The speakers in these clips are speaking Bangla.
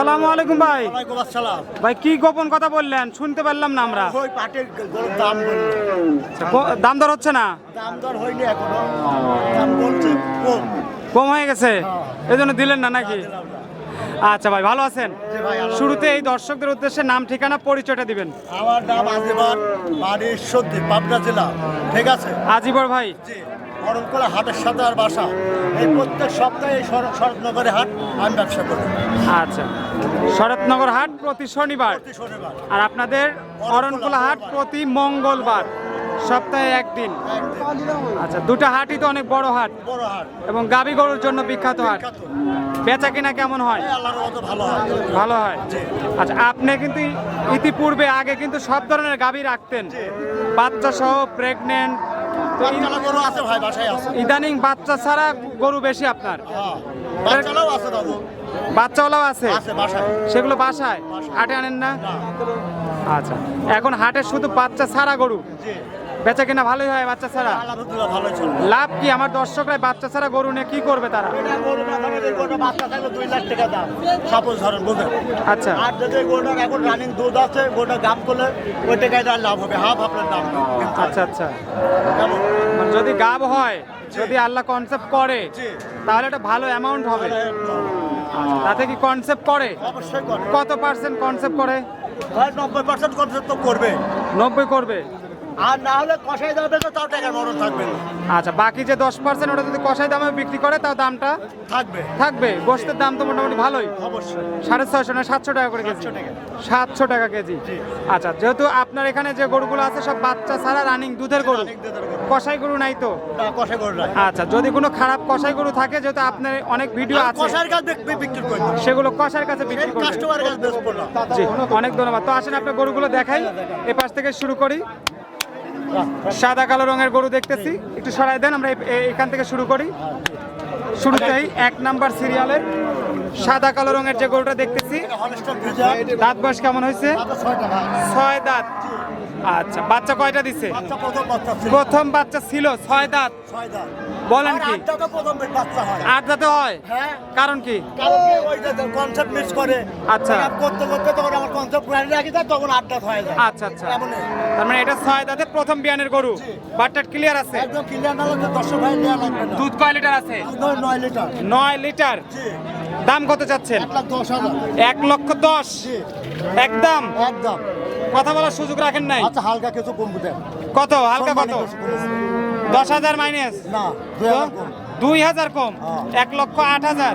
আসসালামু আলাইকুম ভাই। আসসালাম। ভাই কি গোপন কথা বললেন? শুনতে পারলাম না আমরা। ওই পাটের দাম দাম দর হচ্ছে না? দাম দর হয়নি এখনও। দাম বলছে কম। কম হয়ে গেছে? এই জন্য দিলেন না নাকি? আচ্ছা ভাই ভালো আছেন? ভাই, শুরুতে এই দর্শকদের উদ্দেশ্যে নাম ঠিকানা পরিচয়টা দিবেন। আমার নাম আজিবার বাড়ি ঈশ্বরদী পাবনা জেলা। ঠিক আছে? আজিবর ভাই? জি অরণকলা হাটের সাথে আর বাসা। এই প্রত্যেক সপ্তাহে এই শরৎ শরৎনগরে হাট আমি ব্যবসা করি। আচ্ছা। শরৎনগর হাট প্রতি শনিবার। প্রতি শনিবার। আর আপনাদের অরণকুলা হাট প্রতি মঙ্গলবার সপ্তাহে একদিন। আচ্ছা দুটো হাটই তো অনেক বড় হাট। বড় হাট। এবং গাবি গরুর জন্য বিখ্যাত হাট। বেচা কিনা কেমন হয়? ভালো হয়। ভালো হয়? আচ্ছা আপনি কিন্তু ইতিপূর্বে আগে কিন্তু সব ধরনের গাভী রাখতেন। বাচ্চা সহ প্রেগনেন্ট ইদানিং বাচ্চা ছাড়া গরু বেশি আপনার। হ্যাঁ বাচ্চাওয়ালাও আছে? সেগুলো বাসায়? হাটে আনেন না? আচ্ছা এখন হাটে শুধু বাচ্চা ছাড়া গরু? বেচা কিনা ভালোই হয় বাচ্চা ছাড়া? লাভ কি? আমার দর্শকরা বাচ্চা ছাড়া গরু নিয়ে কি করবে তারা? আচ্ছা। আর যদি এখন রানিং দুধ আছে গাম করলে ওই টাকায় তার লাভ হবে। হাফ আপনার দাম। আচ্ছা আচ্ছা। মানে যদি গাব হয় যদি আল্লাহ কনসেপ্ট করে তাহলে এটা ভালো অ্যামাউন্ট হবে। তাতে কি কনসেপ্ট করে? অবশ্যই কত পার্সেন্ট কনসেপ্ট করে? নব্বই পার্সেন্ট কনসেপ্ট তো করবে। নব্বই করবে? আর না হলে কষাই যাবে তো তাও টাকার মরণ থাকবে না। আচ্ছা বাকি যে দশ পার্সেন্ট ওটা যদি কষাই দামে বিক্রি করে তাও দামটা? থাকবে। থাকবে। গোস্তের দাম তো মোটামুটি ভালোই। অবশ্যই। সাড়ে ছয়শো না সাতশো টাকা করে কেজি? সাতশো টাকা কেজি। আচ্ছা যেহেতু আপনার এখানে যে গরুগুলো আছে সব বাচ্চা ছাড়া রানিং দুধের গরু। কষাই গরু নাই তো? কষাই গরু নাই। আচ্ছা যদি কোনো খারাপ কষাই গরু থাকে যেহেতু আপনার অনেক ভিডিও আছে। কষার বিক- বিক্রি করে। সেগুলো কষার কাছে বিক্রি করবে কাস্টমার কাছে জি অনেক ধন্যবাদ। তো আসেন আপনার গরুগুলো দেখাই। এ পাশ থেকে শুরু করি। সাদা, কালো রঙের গরু দেখতেছি। একটু সরাই দেন, আমরা এখান থেকে শুরু করি। শুরুতেই এক নাম্বার সিরিয়ালের সাদা কালো রঙের যে গরুটা দেখতেছি দাঁত বয়স কেমন হয়েছে? ছয় দাঁত। আচ্ছা বাচ্চা কয়টা দিছে? প্রথম বাচ্চা ছিল ছয় দাঁত। বলেন কি? আট দাঁতে হয়? হ্যাঁ কারণ কি? কনসেপ্ট মিস করে আচ্ছা। করতে করতে তখন আমার কনসেপ্ট পুরানি রাখি যায় তখন হয়ে যায় আচ্ছা আচ্ছা। তার মানে এটা ছয় দাঁতে প্রথম বিয়ানের গরু। জি। বাট্টার ক্লিয়ার আছে? একদম ক্লিয়ার না দশ ভাই দুধ কয় লিটার আছে? নয় লিটার। নয় লিটার। দাম কত চাচ্ছেন? এক লক্ষ দশ। একদম? একদম। কথা বলার সুযোগ রাখেন নাই? আচ্ছা হালকা কিছু কম দেন। কত? হালকা কত। দশ হাজার মাইনাস? না দুই হাজার কম। হ্যাঁ। এক লক্ষ আট হাজার?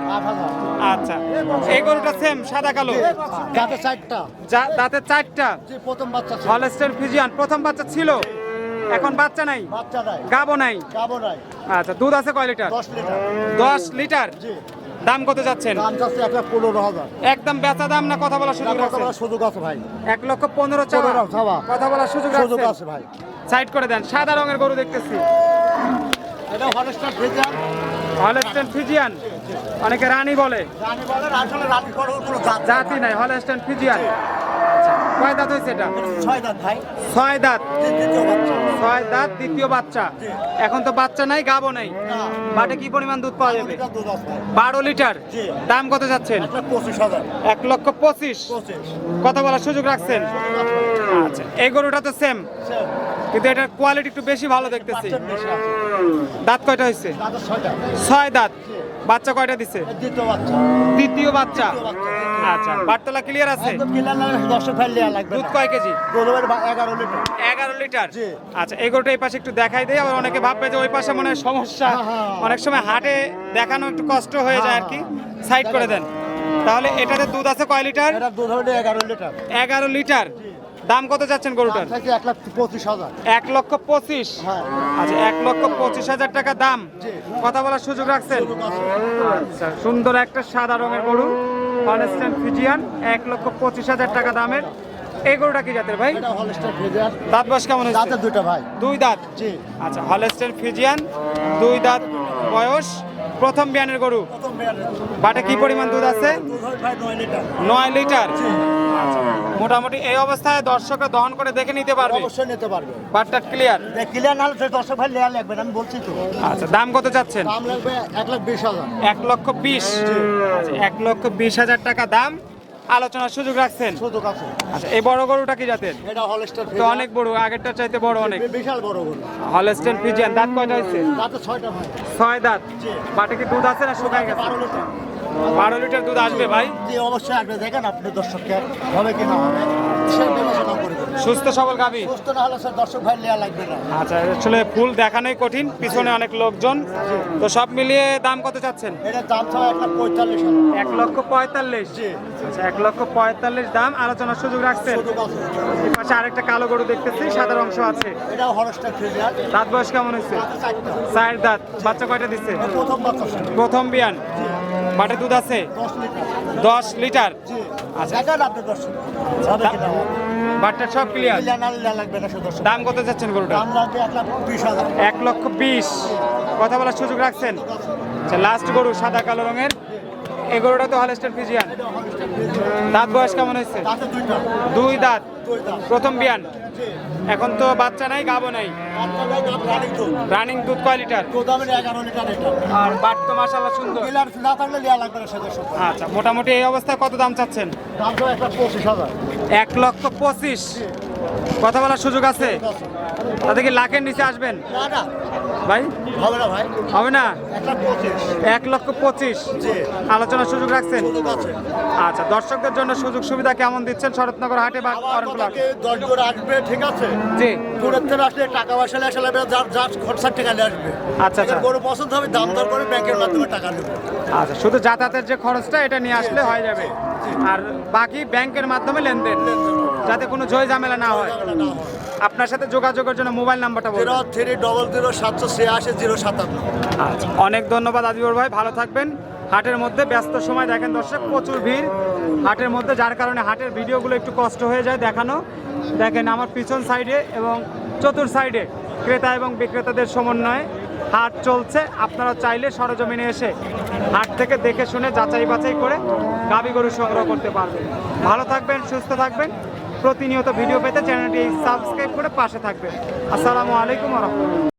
আচ্ছা। এই গরুটা সেম সাদা কালো? যাতে চারটা। দাঁতে চারটা? প্রথম বাচ্চা হলস্টেন ফিজিয়ান প্রথম বাচ্চা ছিল? এখন বাচ্চা নাই? বাচ্চা নাই। গাবো নাই? গাবো নাই। আচ্ছা দুধ আছে কয় লিটার? দশ লিটার। দশ লিটার? জি। দাম কত যাচ্ছেন? দাম যাচ্ছে এক লাখ পনেরো হাজার। একদম বেচা দাম না কথা বলার সুযোগ বলার সুযোগ আছে ভাই। এক লক্ষ পনেরো চাওয়া চাওয়া। কথা বলার সুযোগ সুযোগ আছে ভাই। সাইড করে দেন। সাদা রঙের গরু দেখতেছি। এটা হলস্টার অনেকে রানী বলে। রানী আসলে রানী কোনো জাতি নাই। আচ্ছা, কয় দাঁত হয়েছে এটা? ভাই। ছয় দাঁত ভাই। ছয় দাঁত। ছয় দাঁত দ্বিতীয় বাচ্চা। এখন তো বাচ্চা নাই গাবো নাই। বাটে কি পরিমাণ দুধ পাওয়া যাবে? বারো লিটার। দাম কত যাচ্ছেন? এক লক্ষ পঁচিশ কথা বলার সুযোগ রাখছেন? আচ্ছা এই গরুটা তো সেম কিন্তু এটার কোয়ালিটি একটু বেশি ভালো দেখতেছি। দাঁত কয়টা হয়েছে? ছয় দাঁত। বাচ্চা কয়টা দিছে? দ্বিতীয় বাচ্চা। আচ্ছা বাটতলা ক্লিয়ার আছে? দুধ কয় কেজি? এগারো লিটার। এগারো লিটার? আচ্ছা এই গরুটা এই পাশে একটু দেখাই দেয় আবার অনেকে ভাববে যে ওই পাশে মনে হয় সমস্যা। হ্যাঁ, হ্যাঁ। অনেক সময় হাটে দেখানো একটু কষ্ট হয়ে যায় আর কি। সাইড করে দেন। তাহলে এটাতে দুধ আছে কয় লিটার? দুধ হলে এগারো লিটার। এগারো লিটার। দাম কত যাচ্ছেন গরুটার? এক লাখ পঁচিশ হাজার। এক লক্ষ পঁচিশ? হ্যাঁ। আচ্ছা এক লক্ষ পঁচিশ হাজার টাকা দাম। কথা বলার সুযোগ রাখছেন? আচ্ছা সুন্দর একটা সাদা রঙের গরু হলস্টেন ফিজিয়ান এক লক্ষ পঁচিশ হাজার টাকা দামের। এই গরুটা কি জাতের ভাই? দাঁত বয়স কেমন দাঁতের দুটো ভাই। দুই দাঁত? জি। আচ্ছা হলস্টেন ফিজিয়ান দুই দাঁত বয়স। প্রথম বিয়ানের গরু। বাটে কি পরিমাণ দুধ আছে? নয় লিটার। আচ্ছা। মোটামুটি এই অবস্থায় দর্শকরা দহন করে দেখে নিতে পারবে? অবশ্যই নিতে পারবে। বাটটা ক্লিয়ার ক্লিয়ার না হলে দর্শক ফাইল নেওয়া লাগবে আমি বলছি তো। আচ্ছা দাম কত চাচ্ছেন? দাম লাগবে এক লাখ বিশ হাজার। এক লক্ষ বিশ। আচ্ছা, এক লক্ষ বিশ হাজার টাকা দাম। আলোচনার সুযোগ রাখছেন? সুযোগ আছে। আচ্ছা এই বড় গরুটা কি জাতের? এটা হলস্টার তো অনেক বড় আগেরটা চাইতে বড় অনেক। বিশাল বড় গরু। হলস্টেন পিজিয়ান দাঁত কয়টা হয়েছে? তাতে ছয়টা ভাই ছয় দাঁত। জি। বাটে কি দুধ আছে না শুকায় গেছে? বারো লিটার দুধ আসবে ভাই? জি অবশ্যই আসবে। দেখেন আপনি দর্শককে হবে কি না হবে। সুস্থ সবল গাবি সুস্থ না হলে দর্শক ভাই নেওয়া লাগবে না। আচ্ছা আসলে ফুল দেখানোই কঠিন পিছনে অনেক লোকজন। তো সব মিলিয়ে দাম কত চাচ্ছেন? এটার দাম ছাড়া একটা পঁয়তাল্লিশ এক লক্ষ পঁয়তাল্লিশ। আচ্ছা এক লক্ষ পঁয়তাল্লিশ দাম। আলোচনার সুযোগ রাখছেন? পাশে আরেকটা কালো গরু দেখতেছি সাদার অংশ আছে। হলস্টার ফ্রিজিয়ার দাঁত বয়স কেমন হয়েছে? চার দাঁত। বাচ্চা কয়টা দিচ্ছে? প্রথম প্রথম বিয়ান। বাটে দুধ আছে? দশ লিটার। জি। আচ্ছা। বাটটা সব ক্লিয়ার দাম কত যাচ্ছেন গরুটা এক লক্ষ বিশ। কথা বলার সুযোগ রাখছেন? আচ্ছা লাস্ট গরু সাদা কালো রঙের? এই গরুটা তো হলস্টার ফিজিয়ান দাঁত বয়স কেমন হয়েছে? দুই দাঁত। প্রথম বিয়ান। এখন তো বাচ্চা নাই গাবো নাই। রানিং দুধ কয় লিটার? আর বাট তো মাসাল্লাহ সুন্দর। আচ্ছা মোটামুটি এই অবস্থায় কত দাম চাচ্ছেন? এক লক্ষ পঁচিশ। কথা বলার সুযোগ আছে? তাতে কি লাখের নিচে আসবেন? ভাই? হবে না ভাই। হবে না? এক লক্ষ পঁচিশ। আলোচনার সুযোগ রাখছেন? আচ্ছা দর্শকদের জন্য সুযোগ সুবিধা কেমন দিচ্ছেন? শরৎনগর হাটে বা দশ আসবে ঠিক আছে? জি। দূরের থেকে আসলে টাকা পয়সা আসলে যার যার খরচার টাকা নিয়ে আসবে। আচ্ছা, আচ্ছা। গরু পছন্দ হবে দাম দর করে ব্যাংকের মাধ্যমে টাকা নেবে আচ্ছা শুধু যাতায়াতের যে খরচটা এটা নিয়ে আসলে হয়ে যাবে। আর বাকি ব্যাংকের মাধ্যমে লেনদেন যাতে কোনো জয় ঝামেলা না হয়। আপনার সাথে যোগাযোগের জন্য মোবাইল নাম্বারটা জিরো বলুন থ্রি ডবল জিরো সাতশো ছিয়াশি জিরো সাতান্ন। আচ্ছা অনেক ধন্যবাদ আজিবর ভাই ভালো থাকবেন। হাটের মধ্যে ব্যস্ত সময় দেখেন দর্শক প্রচুর ভিড়। হাটের মধ্যে যার কারণে হাটের ভিডিওগুলো একটু কষ্ট হয়ে যায় দেখানো। দেখেন আমার পিছন সাইডে এবং চতুর সাইডে ক্রেতা এবং বিক্রেতাদের সমন্বয়ে হাট চলছে। আপনারা চাইলে সরজমিনে এসে হাট থেকে দেখে শুনে যাচাই বাছাই করে গাবি গরু সংগ্রহ করতে পারবেন। ভালো থাকবেন সুস্থ থাকবেন। প্রতিনিয়ত ভিডিও পেতে চ্যানেলটি সাবস্ক্রাইব করে পাশে থাকবেন। আসসালামু আলাইকুম রহমতুল্লাহ।